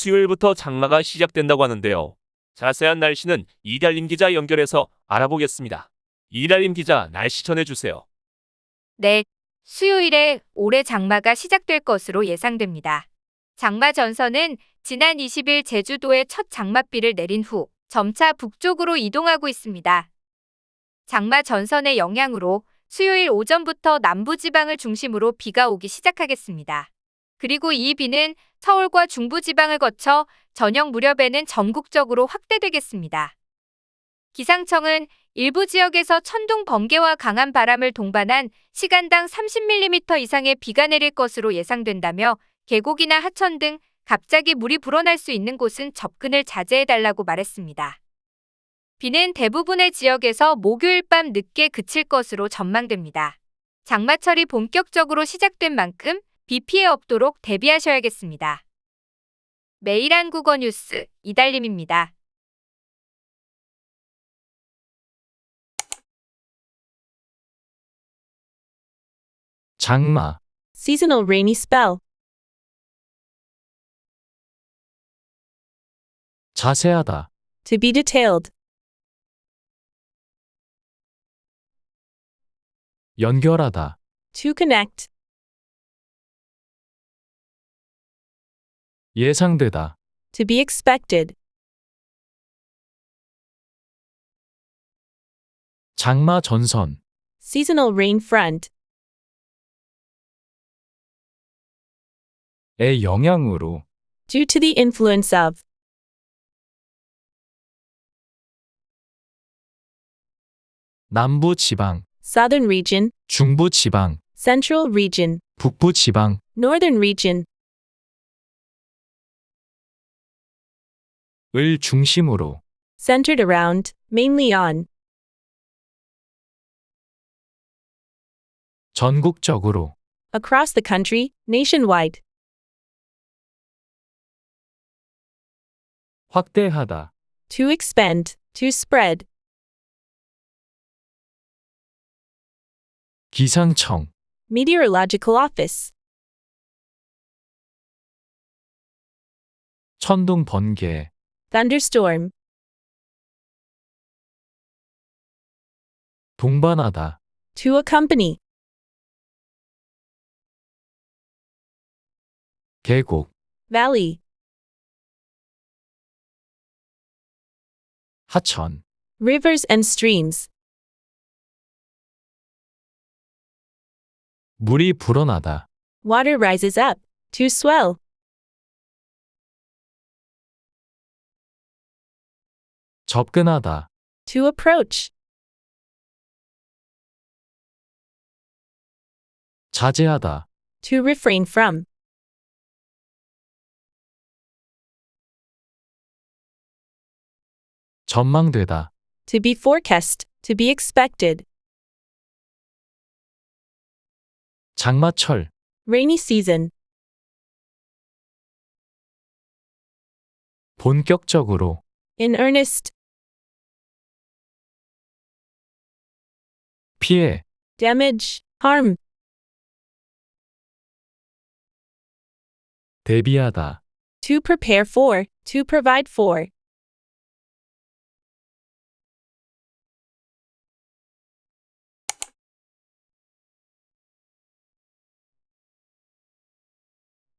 수요일부터 장마가 시작된다고 하는데요. 자세한 날씨는 이달림 기자 연결해서 알아보겠습니다. 이달림 기자 날씨 전해주세요. 네, 수요일에 올해 장마가 시작될 것으로 예상됩니다. 장마 전선은 지난 20일 제주도에 첫 장맛비를 내린 후 점차 북쪽으로 이동하고 있습니다. 장마 전선의 영향으로 수요일 오전부터 남부지방을 중심으로 비가 오기 시작하겠습니다. 그리고 이 비는 서울과 중부지방을 거쳐 저녁 무렵에는 전국적으로 확대되겠습니다. 기상청은 일부 지역에서 천둥 번개와 강한 바람을 동반한 시간당 30mm 이상의 비가 내릴 것으로 예상된다며 계곡이나 하천 등 갑자기 물이 불어날 수 있는 곳은 접근을 자제해달라고 말했습니다. 비는 대부분의 지역에서 목요일 밤 늦게 그칠 것으로 전망됩니다. 장마철이 본격적으로 시작된 만큼 비 피해 없도록 대비하셔야겠습니다. 매일 한국어 뉴스 이달림입니다. 장마, Seasonal rainy spell. 자세하다, To be detailed. 연결하다, To connect. 예상되다, To be expected. 장마 전선, Seasonal rain front. 의 영향으로 Due to the influence of. 남부 지방, Southern region. 중부 지방, Central region. 북부 지방, Northern region. 을 중심으로 Centered around. Mainly on. 전국적으로 Across the country. Nationwide. 확대하다, To expand. To spread. 기상청, Meteorological office. 천둥 번개, Thunderstorm. 동반하다, To accompany. 계곡, Valley. 하천, Rivers and streams. 물이 불어나다, Water rises up. To swell. 접근하다, To approach. 자제하다, To refrain from. 전망되다, To be forecast. To be expected. 장마철, Rainy season. 본격적으로 In earnest. 피해, Damage. Harm. 대비하다, To prepare for. To provide for.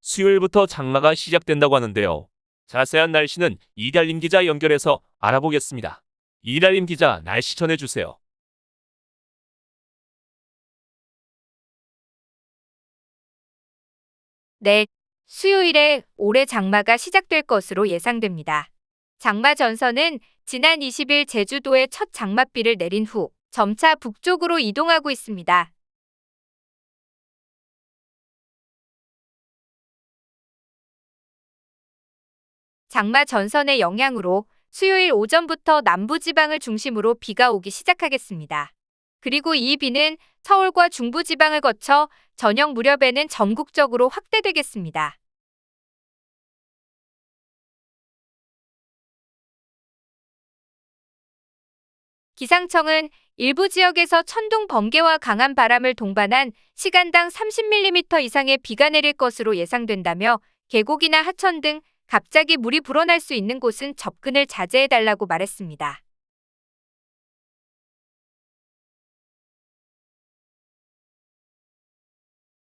수요일부터 장마가 시작된다고 하는데요. 자세한 날씨는 이달림 기자 연결해서 알아보겠습니다. 이달림 기자 날씨 전해주세요. 네, 수요일에 올해 장마가 시작될 것으로 예상됩니다. 장마 전선은 지난 20일 제주도에 첫 장맛비를 내린 후 점차 북쪽으로 이동하고 있습니다. 장마 전선의 영향으로 수요일 오전부터 남부지방을 중심으로 비가 오기 시작하겠습니다. 그리고 이 비는 서울과 중부지방을 거쳐 저녁 무렵에는 전국적으로 확대되겠습니다. 기상청은 일부 지역에서 천둥 번개와 강한 바람을 동반한 시간당 30mm 이상의 비가 내릴 것으로 예상된다며 계곡이나 하천 등 갑자기 물이 불어날 수 있는 곳은 접근을 자제해달라고 말했습니다.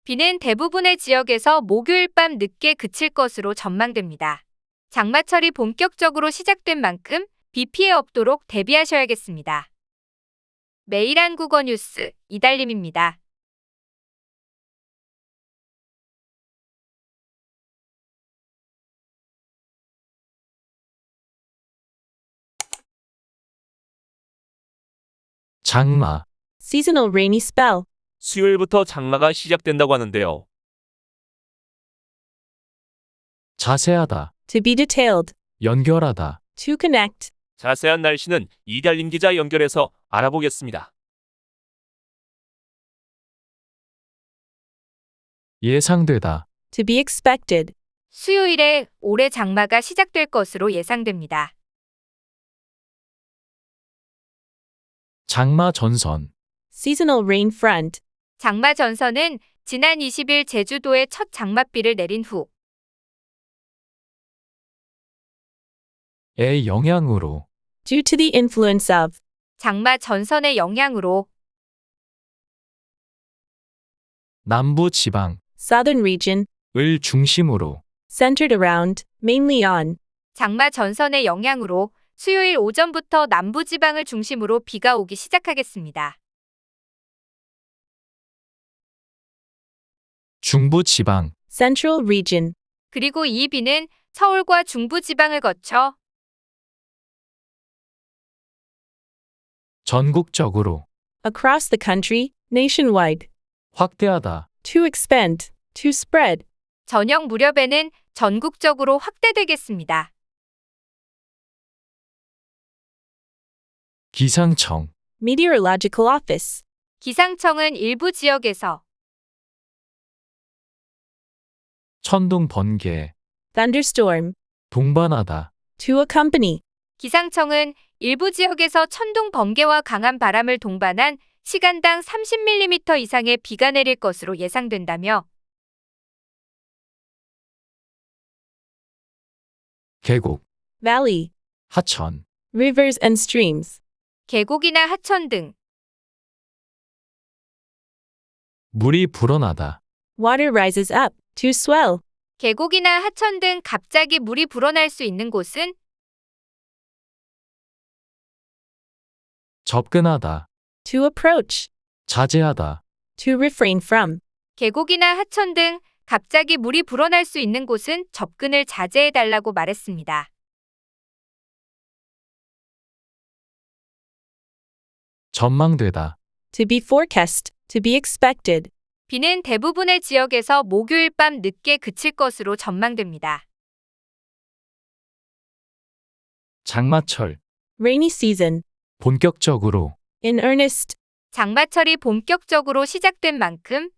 비는 대부분의 지역에서 목요일 밤 늦게 그칠 것으로 전망됩니다. 장마철이 본격적으로 시작된 만큼 비 피해 없도록 대비하셔야겠습니다. 매일 한국어 뉴스 이달림입니다. 장마, Seasonal rainy spell. 수요일부터 장마가 시작된다고 하는데요. 자세하다, To be detailed. 연결하다, To connect. 자세한 날씨는 이달림 기자 연결해서 알아보겠습니다. 예상되다, To be expected. 수요일에 올해 장마가 시작될 것으로 예상됩니다. 장마 전선, Seasonal rain front. 장마 전선은 지난 20일 제주도에 첫 장맛비를 내린 후 의 영향으로 Due to the influence of. 장마 전선의 영향으로 남부 지방, Southern region. 을 중심으로 Centered around. Mainly on. 장마 전선의 영향으로 수요일 오전부터 남부 지방을 중심으로 비가 오기 시작하겠습니다. 중부 지방, Central region. 그리고 이 비는 서울과 중부 지방을 거쳐 전국적으로 Across the country. Nationwide. 확대하다, To expand. To spread. 저녁 무렵에는 전국적으로 확대되겠습니다. 기상청, Meteorological office. 기상청은 일부 지역에서 천둥 번개, Thunderstorm. 동반하다, To accompany. 기상청은 일부 지역에서 천둥 번개와 강한 바람을 동반한 시간당 30mm 이상의 비가 내릴 것으로 예상된다며 계곡, Valley. 하천, Rivers and streams. 계곡이나 하천 등 물이 불어나다, Water rises up. To swell. 계곡이나 하천 등 갑자기 물이 불어날 수 있는 곳은 접근하다, To approach. 자제하다, To refrain from. 계곡이나 하천 등 갑자기 물이 불어날 수 있는 곳은 접근을 자제해 달라고 말했습니다. 전망되다, To be forecast. To be expected. 비는 대부분의 지역에서 목요일 밤 늦게 그칠 것으로 전망됩니다. 장마철, Rainy season. 본격적으로 In earnest. 장마철이 본격적으로 시작된 만큼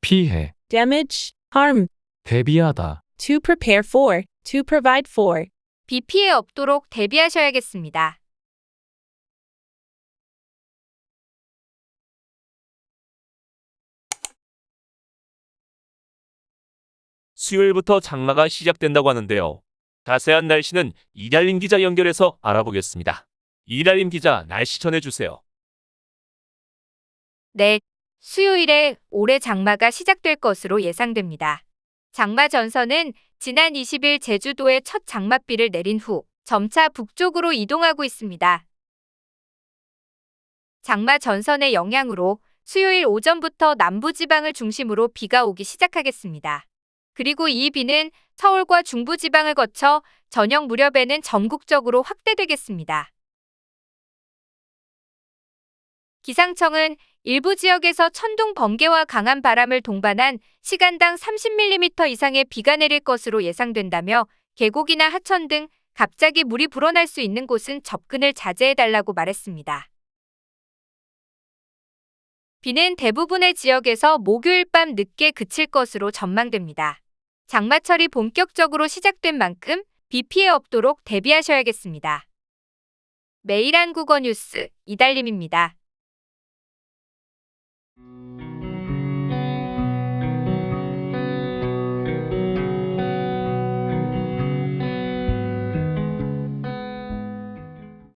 피해, Damage. Harm. 대비하다, To prepare for. To provide for. 비 피해 없도록 대비하셔야겠습니다. 수요일부터 장마가 시작된다고 하는데요. 자세한 날씨는 이달림 기자 연결해서 알아보겠습니다. 이달림 기자 날씨 전해주세요. 네, 수요일에 올해 장마가 시작될 것으로 예상됩니다. 장마 전선은 지난 20일 제주도에 첫 장맛비를 내린 후 점차 북쪽으로 이동하고 있습니다. 장마 전선의 영향으로 수요일 오전부터 남부지방을 중심으로 비가 오기 시작하겠습니다. 그리고 이 비는 서울과 중부지방을 거쳐 저녁 무렵에는 전국적으로 확대되겠습니다. 기상청은 일부 지역에서 천둥 번개와 강한 바람을 동반한 시간당 30mm 이상의 비가 내릴 것으로 예상된다며 계곡이나 하천 등 갑자기 물이 불어날 수 있는 곳은 접근을 자제해달라고 말했습니다. 비는 대부분의 지역에서 목요일 밤 늦게 그칠 것으로 전망됩니다. 장마철이 본격적으로 시작된 만큼 비 피해 없도록 대비하셔야겠습니다. 매일 한국어 뉴스 이달림입니다.